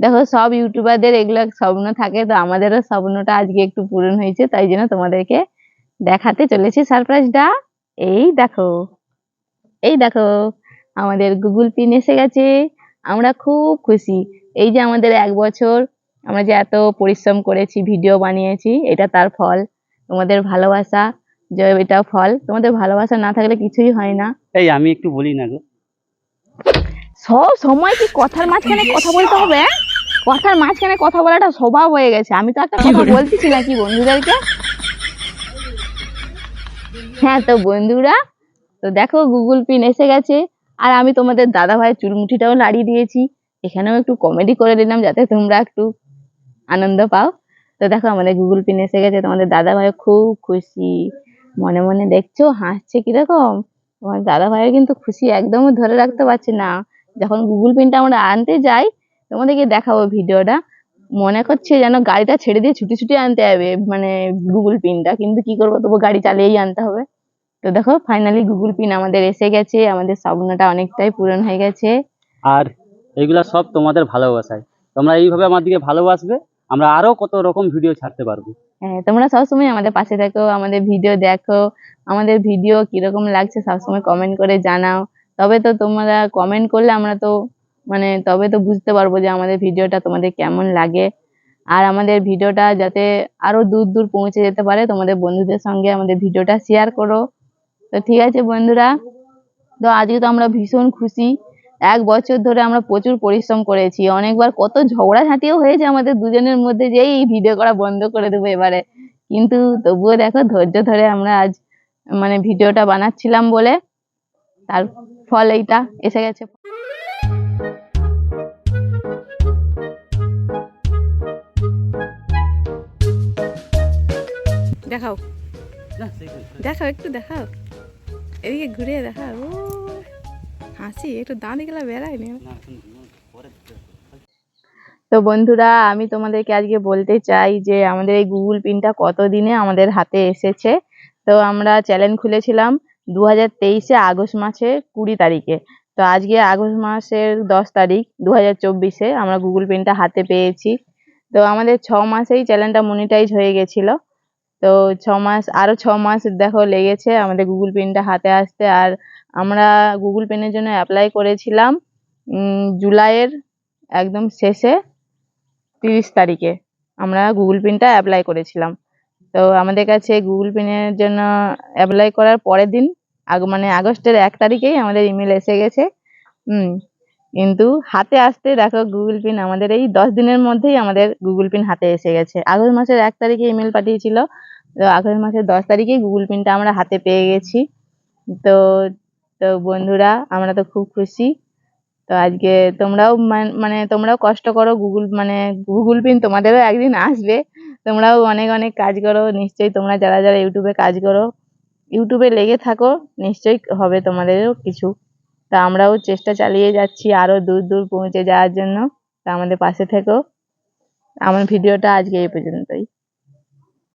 দেখো সব ইউটিউবারদের এগুলো স্বপ্ন থাকে তো আমাদেরও স্বপ্নটা আজকে একটু পূরণ হয়েছে তাই জন্য তোমাদেরকে দেখাতে চলেছি। সারপ্রাইজটা এই দেখো এই দেখো আমাদের গুগল পিন এসে গেছে আমরা খুব খুশি। এই যে আমাদের এক বছর আমরা যে এত পরিশ্রম করেছি ভিডিও বানিয়েছি এটা তার ফল তোমাদের ভালোবাসা যে এটা ফল। তোমাদের ভালোবাসা না থাকলে কিছুই হয় না। এই আমি একটু বলি না গো। সব সময় কি কথার মাঝখানে কথা বলতে হবে হ্যাঁ? কথার মাঝখানে কথা বলাটা স্বভাব হয়ে গেছে। আমি তো একটা কথা বলতেছি নাকি বন্ধুদেরকে? হ্যাঁ তো বন্ধুরা তো দেখো গুগল পিন এসে গেছে। আর আমি তোমাদের দাদা ভাইয়ের চুলমুঠিটাও লাড়িয়ে দিয়েছি। এখানেও একটু কমেডি করে দিলাম যাতে তোমরা একটু আনন্দ পাও। তো দেখো আমাদের গুগল পিন এসে গেছে তোমাদের দাদা ভাই খুব খুশি। মনে মনে দেখছ হাসছে কীরকম? তোমার দাদা ভাইয়ের কিন্তু খুশি একদম ধরে রাখতে পারছে না। যখন গুগল পিনটা আমরা আনতে যাই তোমাদেরকে দেখাবো ভিডিওটা। মনে করছে যেন গাড়িটা ছেড়ে দিয়ে ছুটি ছুটি আনতে হবে মানে গুগল পিনটা কিন্তু কি করব তবু গাড়ি চালিয়েই আনতে হবে। তো দেখো ফাইনালি গুগল পিন আমাদের এসে গেছে। আমাদের স্বপ্নটা অনেকটাই পূরণ হয়ে গেছে। আর এগুলা সব তোমাদের ভালোবাসায়। তোমরা এইভাবে আমার দিকে ভালোবাসবে আমরা আরও কত রকম ভিডিও ছাড়তে পারব। হ্যাঁ তোমরা সবসময় আমাদের পাশে থাকো আমাদের ভিডিও দেখো। আমাদের ভিডিও কীরকম লাগছে সবসময় কমেন্ট করে জানাও। তবে তো তোমরা কমেন্ট করলে আমরা তো মানে তবে তো বুঝতে পারব যে আমাদের ভিডিওটা তোমাদের কেমন লাগে। আর আমাদের ভিডিওটা যাতে আরও দূর দূর পৌঁছে যেতে পারে, তোমাদের বন্ধুদের সঙ্গে আমাদের ভিডিওটা শেয়ার করো। তো ঠিক আছে বন্ধুরা, তো আজকে তো আমরা ভীষণ খুশি। এক বছর ধরে আমরা প্রচুর পরিশ্রম করেছি। অনেকবার কত ঝগড়াঝাঁটিও হয়েছে আমাদের দুজনের মধ্যে যে এই ভিডিও করা বন্ধ করে দেবো এবারে। কিন্তু তবুও দেখো ধৈর্য ধরে আমরা আজ মানে ভিডিওটা বানাচ্ছিলাম বলে, তার ফল এইটা, এসে গেছে দেখাও। দেখাও একটু দেখাও। এদিকে ঘুরে দেখাও। ও হাসি একটু দাঁড়িয়ে গেলে বেড়ায় নি। তো বন্ধুরা আমি তোমাদেরকে আজকে বলতে চাই যে আমাদের এই গুগল পিনটা কতদিনে আমাদের হাতে এসেছে। তো আমরা চ্যানেল খুলেছিলাম দু হাজার তেইশে আগস্ট মাসের কুড়ি তারিখে। তো আজকে আগস্ট মাসের দশ তারিখ দু হাজার চব্বিশে আমরা গুগল পিনটা হাতে পেয়েছি। তো আমাদের ছ মাসেই চ্যানেলটা মনিটাইজ হয়ে গেছিল। তো ছ মাস, আরও ছ মাস দেখো লেগেছে আমাদের গুগল পিনটা হাতে আসতে। আর আমরা গুগল পেনের জন্য অ্যাপ্লাই করেছিলাম জুলাইয়ের একদম শেষে তিরিশ তারিখে আমরা গুগল পিনটা অ্যাপ্লাই করেছিলাম। তো আমাদের কাছে গুগল পেনের জন্য অ্যাপ্লাই করার পরের দিন, আগ মানে আগস্টের এক তারিখেই আমাদের ইমেল এসে গেছে। হুম কিন্তু হাতে আসতে দেখো গুগল পিন আমাদের এই দশ দিনের মধ্যেই আমাদের গুগল পিন হাতে এসে গেছে। আগস্ট মাসের এক তারিখে ইমেল পাঠিয়েছিল, তো আগস্ট মাসের দশ তারিখে গুগল পিনটা আমরা হাতে পেয়ে গেছি। তো তো বন্ধুরা, আমরা তো খুব খুশি। তো আজকে তোমরাও মানে তোমরাও কষ্ট করো গুগল মানে গুগল পিন তোমাদেরও একদিন আসবে। তোমরাও অনেক অনেক কাজ করো, নিশ্চয়ই তোমরা যারা যারা ইউটিউবে কাজ করো ইউটিউবে লেগে থাকো, নিশ্চয়ই হবে তোমাদেরও কিছু। তা আমরাও চেষ্টা চালিয়ে যাচ্ছি আরও দূর দূর পৌঁছে যাওয়ার জন্য। তা আমাদের পাশে থেকো। আমার ভিডিওটা আজকে এই পর্যন্তই।